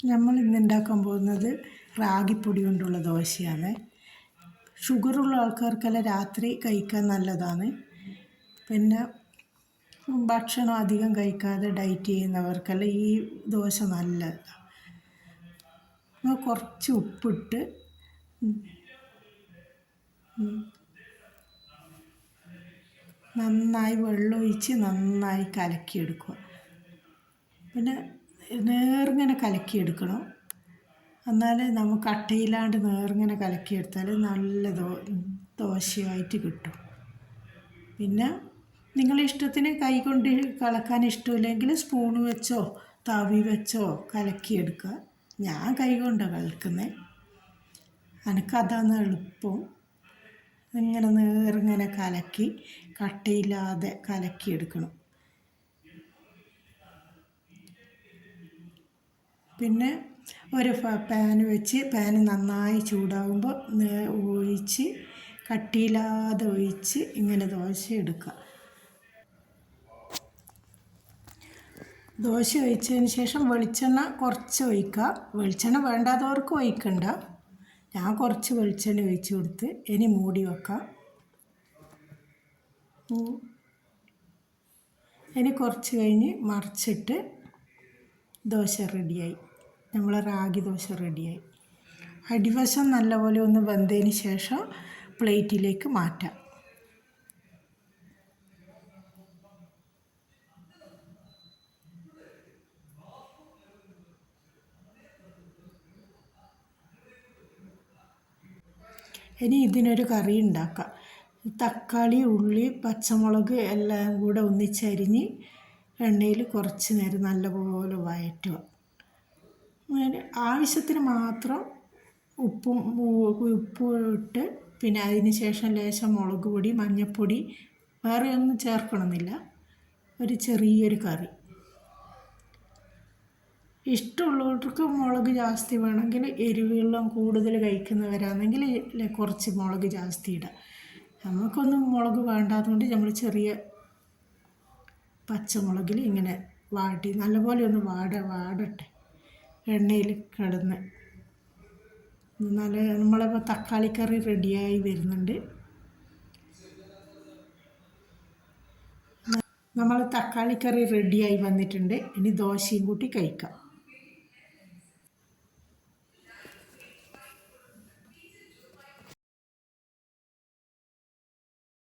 നമ്മൾ ഇന്ന് ഉണ്ടാക്കാൻ പോകുന്നത്? റാഗിപ്പൊടി കൊണ്ടുള്ള ദോശയാണ്. ഷുഗറുള്ള ആൾക്കാർക്കെല്ലാം രാത്രി കഴിക്കാൻ നല്ലതാണ്. പിന്നെ ഭക്ഷണം അധികം കഴിക്കാതെ ഡയറ്റ് ചെയ്യുന്നവർക്കെല്ലാം ഈ ദോശ നല്ലതാണ് കുറച്ച് ഉപ്പിട്ട് നന്നായി വെള്ളമൊഴിച്ച് നന്നായി കലക്കിയെടുക്കുക. പിന്നെ നേർങ്ങനെ കലക്കിയെടുക്കണം. എന്നാൽ നമുക്ക് കട്ടയില്ലാണ്ട് നേർങ്ങനെ കലക്കിയെടുത്താൽ നല്ല ദോ ദോശയായിട്ട് കിട്ടും. പിന്നെ നിങ്ങളിഷ്ടത്തിന് കൈ കൊണ്ട് കലക്കാൻ ഇഷ്ടമില്ലെങ്കിൽ സ്പൂൺ വെച്ചോ തവി വെച്ചോ കലക്കിയെടുക്കുക. ഞാൻ കൈ കൊണ്ടാണ് കലക്കുന്നത് എനിക്കതാണ് എളുപ്പം. ഇങ്ങനെ നേർങ്ങനെ കലക്കി കട്ടയില്ലാതെ കലക്കിയെടുക്കണം. പിന്നെ ഒരു പാൻ വെച്ച് പാൻ നന്നായി ചൂടാകുമ്പോൾ ഒഴിച്ച് കട്ടിയില്ലാതെ ഒഴിച്ച് ഇങ്ങനെ ദോശ എടുക്കുക. ദോശ ഒഴിച്ചതിന് ശേഷം വെളിച്ചെണ്ണ കുറച്ച് ഒഴിക്കുക. വെളിച്ചെണ്ണ വേണ്ടാത്തവർക്ക് ഒഴിക്കണ്ട. ഞാൻ കുറച്ച് വെളിച്ചെണ്ണ ഒഴിച്ച് കൊടുത്ത് ഇനി മൂടി വെക്കാം. ഇനി കുറച്ച് കഴിഞ്ഞ് മറിച്ചിട്ട് ദോശ റെഡിയായി. നമ്മൾ റാഗി ദോശ റെഡിയായി. അടിവശം നല്ലപോലെ ഒന്ന് വെന്തതിന് ശേഷം പ്ലേറ്റിലേക്ക് മാറ്റാം. ഇനി ഇതിനൊരു കറി ഉണ്ടാക്കാം. തക്കാളി ഉള്ളി പച്ചമുളക് എല്ലാം കൂടെ ഒന്നിച്ചരിഞ്ഞ് എണ്ണയിൽ കുറച്ച് നേരം നല്ലപോലെ വഴറ്റുക. ആവശ്യത്തിന് മാത്രം ഉപ്പും ഉപ്പ് ഇട്ട് പിന്നെ അതിന് ശേഷം ലേശം മുളക് പൊടി മഞ്ഞൾപ്പൊടി വേറെ ഒന്നും ചേർക്കണമെന്നില്ല. ഒരു ചെറിയൊരു കറി. ഇഷ്ടമുള്ളവർക്ക് മുളക് ജാസ്തി വേണമെങ്കിൽ എരിവെള്ളം കൂടുതൽ കഴിക്കുന്നവരാണെങ്കിൽ കുറച്ച് മുളക് ജാസ്തി ഇടാം. നമുക്കൊന്നും മുളക് വേണ്ടാത്തതുകൊണ്ട് നമ്മൾ ചെറിയ പച്ചമുളകിൽ ഇങ്ങനെ വാട്ടി നല്ലപോലെ ഒന്ന് വാട വാടട്ടെ. എണ്ണയിൽ കിടന്ന്. നല്ല നമ്മളിപ്പോൾ തക്കാളിക്കറി റെഡിയായി വരുന്നുണ്ട്. നമ്മൾ തക്കാളിക്കറി റെഡിയായി വന്നിട്ടുണ്ട്. ഇനി ദോശയും കൂട്ടി കഴിക്കാം.